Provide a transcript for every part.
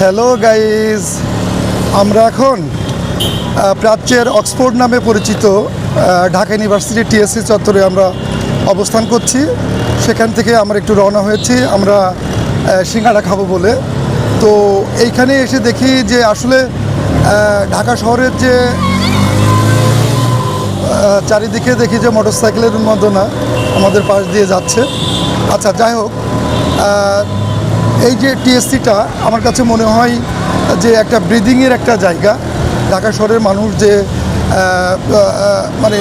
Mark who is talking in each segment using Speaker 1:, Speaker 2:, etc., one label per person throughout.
Speaker 1: Hello guys আমরা এখন প্রাচ্যের অক্সফোর্ড নামে পরিচিত ঢাকা ইউনিভার্সিটি টিএসসি চত্বরে আমরা অবস্থান করছি। সেখান থেকে আমরা একটু রওনা হয়েছি। আমরা সিঙ্গাড়া খাব বলে। তো এইখানে এসে দেখি যে আসলে ঢাকা শহরের যে চারিদিকে দেখি যে মোটর সাইকেলের উন্মাদনা আমাদের পাশ দিয়ে যাচ্ছে। আচ্ছা যাই হোক এই যে টিএসসিটা আমার কাছে মনে হয় যে একটা ব্রিদিংয়ের একটা জায়গা। ঢাকা শহরের মানুষ যে মানে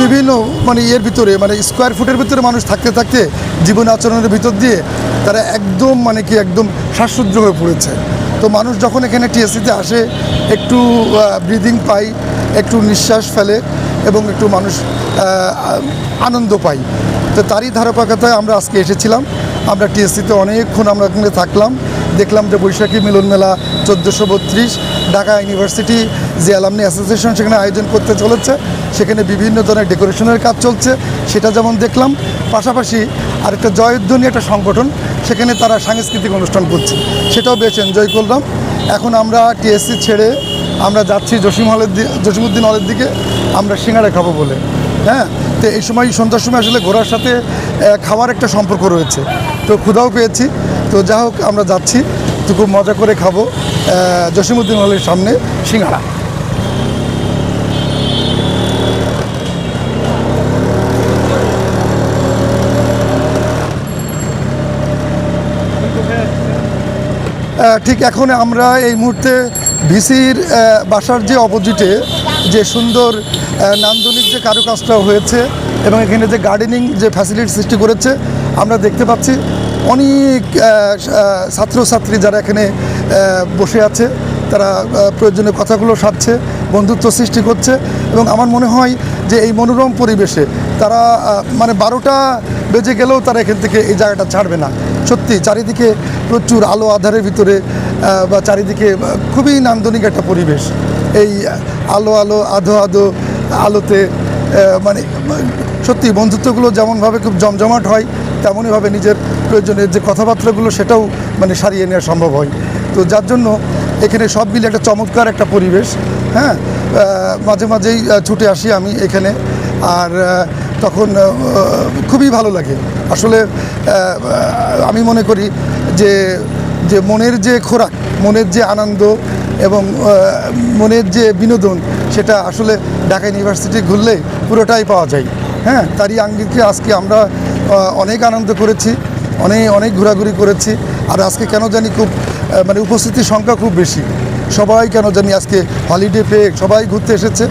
Speaker 1: বিভিন্ন মানে ইয়ের ভিতরে মানে স্কোয়ার ফুটের ভিতরে মানুষ থাকতে থাকতে জীবন আচরণের ভিতর দিয়ে তারা একদম মানে কি একদম শ্বাসরুদ্ধ হয়ে পড়েছে। তো মানুষ যখন এখানে টিএসসিতে আসে, একটু ব্রিদিং পায়, একটু নিঃশ্বাস ফেলে এবং একটু মানুষ আনন্দ পায়। তো তারই ধারাবাহিকতায় আমরা আজকে এসেছিলাম। আমরা টিএসসিতে অনেকক্ষণ আমরা ওখানে থাকলাম। দেখলাম যে বৈশাখী মিলন মেলা চোদ্দোশো বত্রিশ, ঢাকা ইউনিভার্সিটি যে অ্যালামনি অ্যাসোসিয়েশন সেখানে আয়োজন করতে চলেছে, সেখানে বিভিন্ন ধরনের ডেকোরেশনের কাজ চলছে, সেটা যেমন দেখলাম। পাশাপাশি আরেকটা জয়ধ্বনি একটা সংগঠন, সেখানে তারা সাংস্কৃতিক অনুষ্ঠান করছে, সেটাও বেশ এনজয় করলাম। এখন আমরা টিএসসি ছেড়ে আমরা যাচ্ছি জসিম হলের জসিমুদ্দিন হলের দিকে, আমরা সিঙ্গাড়া খাব বলে। হ্যাঁ তো এই সময় সন্ধ্যার সময় আসলে ঘোরার সাথে খাওয়ার একটা সম্পর্ক রয়েছে। তো ক্ষুধাও পেয়েছি। তো যা হোক, আমরা যাচ্ছি। তো খুব মজা করে খাব। জসিমুদ্দিন হলের সামনে সিঙ্গাড়া ঠিক এখন আমরা এই মুহূর্তে ভিসির বাসার যে অপোজিটে যে সুন্দর নান্দনিক যে কারুকাজটা হয়েছে এবং এখানে যে গার্ডেনিং যে ফ্যাসিলিটি সৃষ্টি করেছে, আমরা দেখতে পাচ্ছি অনেক ছাত্রছাত্রী যারা এখানে বসে আছে, তারা প্রয়োজনীয় কথাগুলো সারছে, বন্ধুত্ব সৃষ্টি করছে এবং আমার মনে হয় যে এই মনোরম পরিবেশে তারা মানে বারোটা বেজে গেলেও তারা এখান থেকে এই জায়গাটা ছাড়বে না। সত্যি, চারিদিকে প্রচুর আলো আধারের ভিতরে বা চারিদিকে খুবই নান্দনিক একটা পরিবেশ। এই আলো আলো, আধো আধো আলোতে মানে সত্যি বন্ধুত্বগুলো যেমনভাবে খুব জমজমাট হয়, তেমনইভাবে নিজের প্রয়োজনের যে কথাবার্তাগুলো সেটাও মানে সারিয়ে নেওয়া সম্ভব হয়। তো যার জন্য এখানে সব মিলে একটা চমৎকার একটা পরিবেশ হ্যাঁ? মাঝে মাঝেই ছুটে আসি আমি এখানে, আর তখন খুবই ভালো লাগে। আসলে আমি মনে করি যে যে মনের যে খোরাক, মনের যে আনন্দ এবং মনের যে বিনোদন, সেটা আসলে ঢাকা ইউনিভার্সিটি ঘুরলে পুরোটাই পাওয়া যায়। হ্যাঁ তারই আঙ্গিকে আজকে আমরা অনেক আনন্দ করেছি, অনেক অনেক ঘোরাঘুরি করেছি, আর আজকে কেন জানি খুব মানে উপস্থিতির সংখ্যা খুব বেশি। সবাই কেন জানি আজকে হলিডে পেয়ে সবাই ঘুরতে এসেছে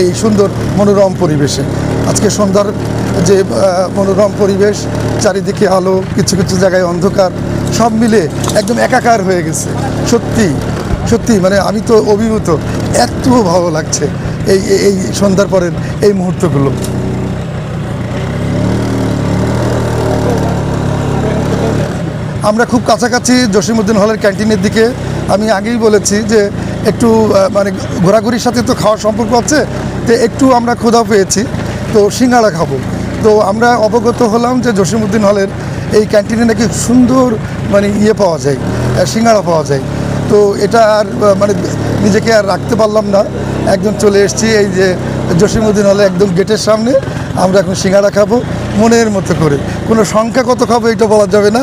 Speaker 1: এই সুন্দর মনোরম পরিবেশে। আজকে সন্ধ্যার যে মনোরম পরিবেশ, চারিদিকে আলো, কিছু কিছু জায়গায় অন্ধকার, সব মিলে একদম একাকার হয়ে গেছে। সত্যি সত্যি মানে আমি তো অভিভূত। এত ভালো লাগছে এই, এই- সন্ধ্যার পরের এই মুহূর্তগুলো। আমরা খুব কাছাকাছি জসিমুদ্দিন হলের ক্যান্টিনের দিকে। আমি আগেই বলেছি যে একটু মানে ঘোরাঘুরির সাথে তো খাওয়ার সম্পর্ক আছে, তো একটু আমরা ক্ষুধা পেয়েছি। তো সিঙ্গাড়া খাব। তো আমরা অবগত হলাম যে জসিমুদ্দিন হলের এই ক্যান্টিনে নাকি সুন্দর মানে ইয়ে পাওয়া যায় সিঙ্গাড়া পাওয়া যায়। তো এটা আর মানে নিজেকে আর রাখতে পারলাম না। একদম চলে এসেছি, এই যে জসিমুদ্দিন হলে একদম গেটের সামনে, আমরা এখন সিঙ্গাড়া খাব, মনের মতো করে। কোনো সংখ্যা কত খাব এটা বলা যাবে না।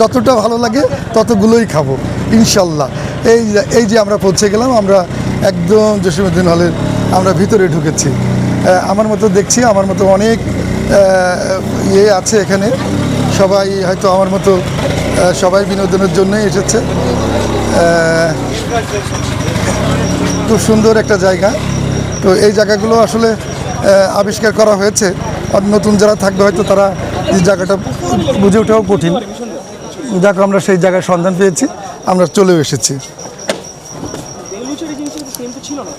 Speaker 1: যতটা ভালো লাগে ততগুলোই খাব, ইনশাল্লাহ। এই এই যে আমরা পৌঁছে গেলাম, আমরা একদম জসিমুদ্দিন হলের আমরা ভিতরে ঢুকেছি। আমার মতো দেখছি, আমার মতো অনেক ইয়ে আছে এখানে। সবাই হয়তো আমার মতো সবাই বিনোদনের জন্যই এসেছে। খুব সুন্দর একটা জায়গা। তো এই জায়গাগুলো আসলে আবিষ্কার করা হয়েছে। আর নতুন যারা থাকবে, হয়তো তারা এই জায়গাটা বুঝে ওঠাও কঠিন। যাক আমরা সেই জায়গার সন্ধান পেয়েছি। আমরা চলেও এসেছি। ছিল না।